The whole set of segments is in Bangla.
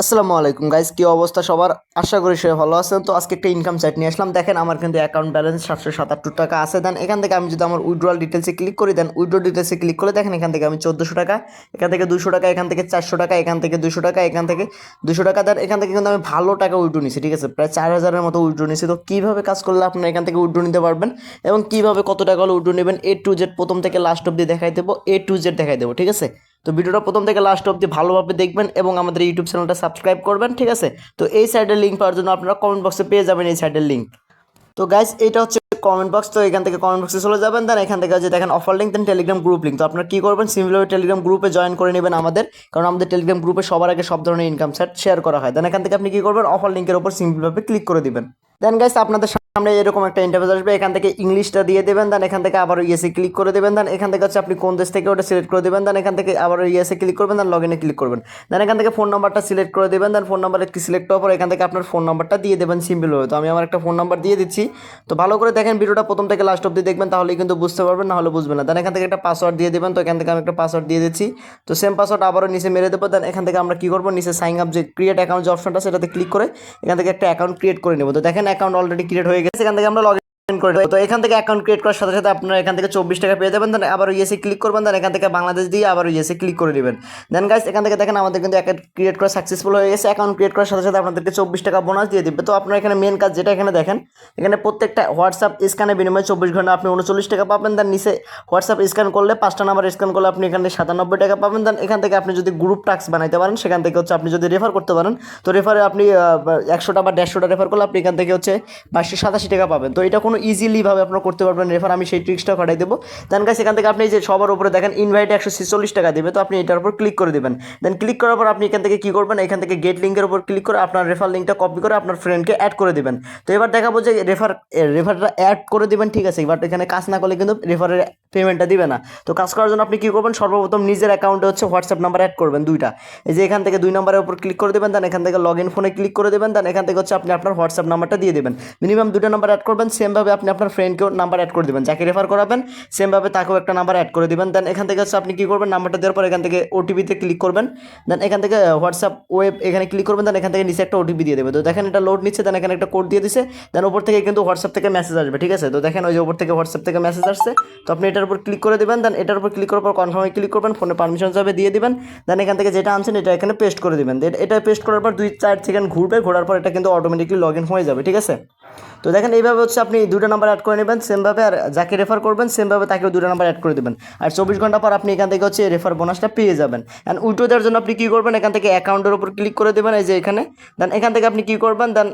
আসসালামু আলাইকুম গাইস কী অবস্থা সবার? আশা করি সবাই ভালো আছেন। তো আজকে একটা ইনকাম সাইট নিয়ে আসলাম। দেখেন, আমার কিন্তু অ্যাকাউন্ট ব্যালেন্স সাতশো সাতাত্তর টাকা আছে। দেন এখান থেকে আমি যদি আমার উইড্রল ডিটেলসে ক্লিক করি, দেন উইড্রো ডিটেলসে ক্লিক করে দেখেন, এখান থেকে আমি চোদ্দোশো টাকা, এখান থেকে দুশো টাকা, এখান থেকে চারশো টাকা, এখান থেকে দুশো টাকা, এখান থেকে দুশো টাকা, দেন এখান থেকে কিন্তু আমি ভালো টাকা উইড্রো নিছি, ঠিক আছে? প্রায় চার হাজারের মতো উইড্রো নিছি। তো কীভাবে কাজ করলে আপনারা এখান থেকে উইড্রো নিতে পারবেন এবং কীভাবে কত টাকা হলে উইড্রো নেবেন? এ টু জেড প্রথম থেকে লাস্ট অব্দি দেখাই দেবো এ টু জেড দেখাই দেবো, ঠিক আছে? তো ভিডিওটা প্রথম থেকে লাস্ট অবধি ভালোভাবে দেখবেন এবং আমাদের ইউটিউব চ্যানেলটা সাবস্ক্রাইব করবেন, ঠিক আছে? তো এই সাইডের লিঙ্ক পাওয়ার জন্য আপনারা কমেন্ট বক্সে পেয়ে যাবেন এই সাইডের লিঙ্ক তো গাইস এটা হচ্ছে কমেন্ট বক্স তো এখান থেকে কমেন্ট বক্সে চলে যাবেন দেন এখান থেকে যে দেখেন অফার লিঙ্ক দেন টেলিগ্রাম গ্রুপ লিঙ্ক তো আপনারা কী করবেন সিমিলার টেলিগ্রাম গ্রুপে জয়েন করে নেবেন আমাদের, কারণ আমাদের টেলিগ্রাম গ্রুপে সবার আগে সব ধরনের ইনকাম সেট শেয়ার করা হয়। দেন এখান থেকে আপনি কী করবেন অফার লিঙ্কের উপর সিম্পলভাবে ক্লিক করে দিবেন। দেন গাইস আপনাদের সামনে এরকম একটা ইন্টারভিউ আসবে এখান থেকে ইংলিশটা দিয়ে দেবেন দেন এখান থেকে আবার ইয়েসে ক্লিক করে দেবেন দেন এখান থেকে হচ্ছে আপনি কোন দেশ থেকে ওটা সিলেক্ট করে দেবেন দেন এখান থেকে আবার ইয়েসে ক্লিক করবেন দেন লগ ইনে ক্লিক করবেন দেন এখান থেকে ফোন নাম্বারটা সিলেক্ট করে দেবেন দেন ফোন নাম্বার একটি সিলেক্ট হওয়ার পর এখান থেকে আপনার ফোন নাম্বারটা দিয়ে দেবেন সিম্পলভাবে তো আমি আমার একটা ফোন নাম্বার দিয়ে দিচ্ছি তো ভালো করে দেখেন ভিডিওটা প্রথম থেকে লাস্ট অব্দি দেখবেন তাহলেই কিন্তু বুঝতে পারবেন না হলে বুঝবেন না দেন এখান থেকে একটা পাসওয়ার্ড দিয়ে দেবেন তো এখান থেকে আমি একটা পাসওয়ার্ড দিয়ে দিচ্ছি তো সেম পাসওয়ার্ড আবারও নিচে মেরে দেবো দেন এখান থেকে আমরা কী করব নিচে সাইন আপ যে ক্রিয়েট অ্যাকাউন্ট যে অপশনটা সেটাতে ক্লিক করে এখান থেকে একটা অ্যাকাউন্ট ক্রিয়েট করে নেব তো দেখেন অ্যাকাউন্ট অলরেডি ক্রিয়েট হয়ে গেছে এখান থেকে তো এখান থেকে অ্যাকাউন্ট ক্রিয়েট করার সাথে সাথে আপনারা এখান থেকে চব্বিশ টাকা পেয়ে যাবেন। দেন আবার ইয়েসে ক্লিক করবেন। দেন এখান থেকে বাংলাদেশ দিয়ে আবার ইয়েসে ক্লিক করে দেবেন। দেন গাইস এখান থেকে দেখেন আমাদের কিন্তু অ্যাকাউন্ট ক্রিয়েট করা সাকসেসফুল হয়ে গেছে। অ্যাকাউন্ট ক্রিয়েট করার সাথে সাথে আপনাদেরকে চব্বিশ টাকা বোনাস দিয়ে দিবে। তো আপনারা এখানে মেন কাজ যেটা এখানে দেখেন, এখানে প্রত্যেকটা হোয়াটসঅ্যাপ স্ক্যানে বিনিময়ে চব্বিশ ঘণ্টা আপনি উনচল্লিশ টাকা পাবেন। দেন নিচে হোয়াটসঅ্যাপ স্ক্যান করলে পাঁচটা নাম্বার স্ক্যান করলে আপনি এখানে সাতানব্বই টাকা পাবেন। দেন এখান থেকে আপনি যদি গ্রুপ টাক্স বানাইতে পারেন, সেখান থেকে হচ্ছে আপনি যদি রেফার করতে পারেন, তো রেফারে আপনি একশোটা বা দেড়শোটা রেফার করলে আপনি এখান থেকে হচ্ছে বাইশশো সাতাশি টাকা পাবেন। তো এটা কোনো ইজিলিভাবে আপনারা করতে পারবেন। রেফার, আমি সেই ট্রিক্সটা করাই দেবো। দেন গাইস এখান থেকে আপনি যে সবার উপরে দেখেন ইনভাইটে একশো ছেচল্লিশ টাকা দেবে, তো আপনি এটার উপর ক্লিক করে দেবেন। দেন ক্লিক করার পর আপনি এখান থেকে কী করবেন, এখান থেকে গেট লিঙ্কের উপর ক্লিক করে আপনার রেফার লিঙ্কটা কপি করে আপনার ফ্রেন্ডকে অ্যাড করে দেবেন। তো এবার দেখাবো যে রেফার রেফারটা অ্যাড করে দেবেন, ঠিক আছে? বাট এখানে কাজ না করলে কিন্তু রেফারের পেমেন্টটা দিবে না। তো কাজ করার জন্য আপনি কী করবেন, সর্বপ্রথম নিজের অ্যাকাউন্টে হচ্ছে হোয়াটসঅ্যাপ নাম্বার অ্যাড করবেন দুইটা। এই যে এখান থেকে দুই নম্বরের উপর ক্লিক করে দেবেন দেন এখান থেকে লগ ইন ফোনে ক্লিক করে দেবেন দেন এখান থেকে হচ্ছে আপনি আপনার হোয়াটসঅ্যাপ নাম্বারটা দিয়ে দেবেন। মিনিমাম দুটো নাম্বার অ্যাড করবেন সেমভাবে আপনি আপনার ফ্রেন্ডকেও নাম্বার অ্যাড করে দেবেন। যাকে রেফার করাবেন সেমভাবে তাকেও একটা নাম্বার অ্যাড করে দেবেন। দেন এখান থেকে হচ্ছে আপনি কী করবেন? নাম্বারটা দেওয়ার পর এখান থেকে ওটিপিতে ক্লিক করবেন। দেন এখান থেকে হোয়াটসঅ্যাপ ওয়েব এখানে ক্লিক করবেন। দেন এখান থেকে নিচে একটা ওটিপি দিয়ে দেবে। তো দেখেন এটা লোড নিচ্ছে দেন এখানে একটা কোড দিয়ে দিছে। দেন ওপর থেকে কিন্তু হোয়াটসঅ্যাপ থেকে মেসেজ আসবে, ঠিক আছে? তো দেখেন ওই যে ওপর থেকে হোয়াটসঅ্যাপ থেকে মেসেজ আসছে। তো আপনি এটার উপর ক্লিক করে দেবেন। দেন এটার উপর ক্লিক করার পর কনফার্মে ক্লিক করবেন। ফোনে পারমিশন যাবে দিয়ে দিবেন। দেন এখান থেকে যেটা আনছেন, এটা এখানে পেস্ট করে দেবেন। এটা পেস্ট করার পর দুই চার সেকেন্ড ঘুরবে। ঘোরার পর এটা কিন্তু অটোমেটিকলি লগ ইন হয়ে যাবে, ঠিক আছে? তো দেখেন এইভাবে হচ্ছে আপনি দুটো নাম্বার অ্যাড করে নেবেন সেমভাবে আর যাকে রেফার করবেন সেমভাবে তাকেও দুটো নাম্বার অ্যাড করে দেবেন। আর চব্বিশ ঘণ্টা পর আপনি এখান থেকে হচ্ছে রেফার বোনাসটা পেয়ে যাবেন। অ্যান্ড উল্টো দেওয়ার জন্য আপনি কী করবেন? এখান থেকে অ্যাকাউন্টের উপর ক্লিক করে দেবেন, এই যে এখানে। দেন এখান থেকে আপনি কী করবেন? দেন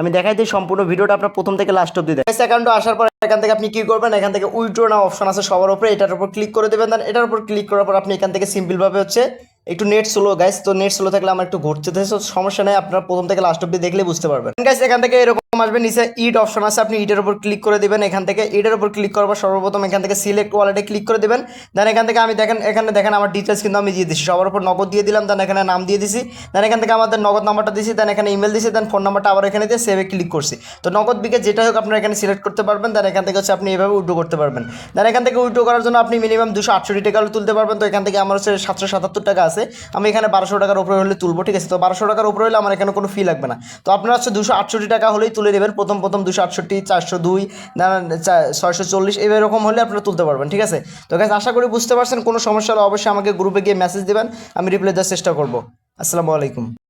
আমি দেখাই দিই সম্পূর্ণ ভিডিওটা আপনার প্রথম থেকে লাস্ট অব্দি দেখেন। অ্যাকাউন্টে আসার পর এখান থেকে আপনি কী করবেন? এখান থেকে উইড্রো না অপশন আছে সবার উপরে, এটার উপর ক্লিক করে দেবেন। দেন এটার উপর ক্লিক করার পর আপনি এখান থেকে সিম্পলভাবে হচ্ছে একটু নেট স্লো গাইস তো নেট স্লো থাকলে আমার একটু ঘুরতে তো সমস্যা নেই, আপনারা প্রথম থেকে লাস্ট অব্দি দেখলে বুঝতে পারবেন। গাইস এখান থেকে এরকম আসবে, নিচে ইট অপশন আছে, আপনি ইটের উপর ক্লিক করে দেবেন। এখান থেকে ইটের উপর ক্লিক করার সর্বপ্রথম এখান থেকে সিলেক্ট ওয়ালেটে ক্লিক করে দেবেন। দেন এখান থেকে আমি দেখেন, এখানে দেখেন আমার ডিটেলস কিন্তু আমি দিয়ে দিচ্ছি সবার উপর নগদ দিয়ে দিলাম দেন এখানে নাম দিয়ে দিছি। দেন এখান থেকে আমাদের নগদ নাম্বারটা দিয়েছি দেন এখানে ইমেল দিয়েছি দেন ফোন নাম্বারটা আবার এখানে দিয়ে সেভে ক্লিক করছি। তো নগদ বিকে যেটা হোক আপনারা এখানে সিলেক্ট করতে পারবেন দেন এখান থেকে হচ্ছে আপনি এভাবে উইড্রো করতে পারবেন। দেন এখান থেকে উইড্রো করার জন্য আপনি মিনিমাম দুশো আটষট্টি টাকা তুলতে পারবেন। তো এখান থেকে আমার হচ্ছে সাতশো সাতাত্তর টাকা আছে, আমি এখানে বারোশো টাকার উপরে হলে তুলবো, ঠিক আছে? তো বারোশো টাকার উপরে হলে আমার এখানে কোনো ফি লাগবে না। তো আপনারা হচ্ছে দুশো আটষট্টি টাকা হলেই তুলে নেবেন প্রথম প্রথম দুশো আটষট্টি, চারশো দুই ছয়শো চল্লিশ এরকম হলে আপনারা তুলতে পারবেন, ঠিক আছে? তো গাছ আশা করি বুঝতে পারছেন। কোনো সমস্যা হলে অবশ্যই আমাকে গ্রুপে গিয়ে মেসেজ দেবেন, আমি রিপ্লাই দেওয়ার চেষ্টা করব। আসসালামু আলাইকুম।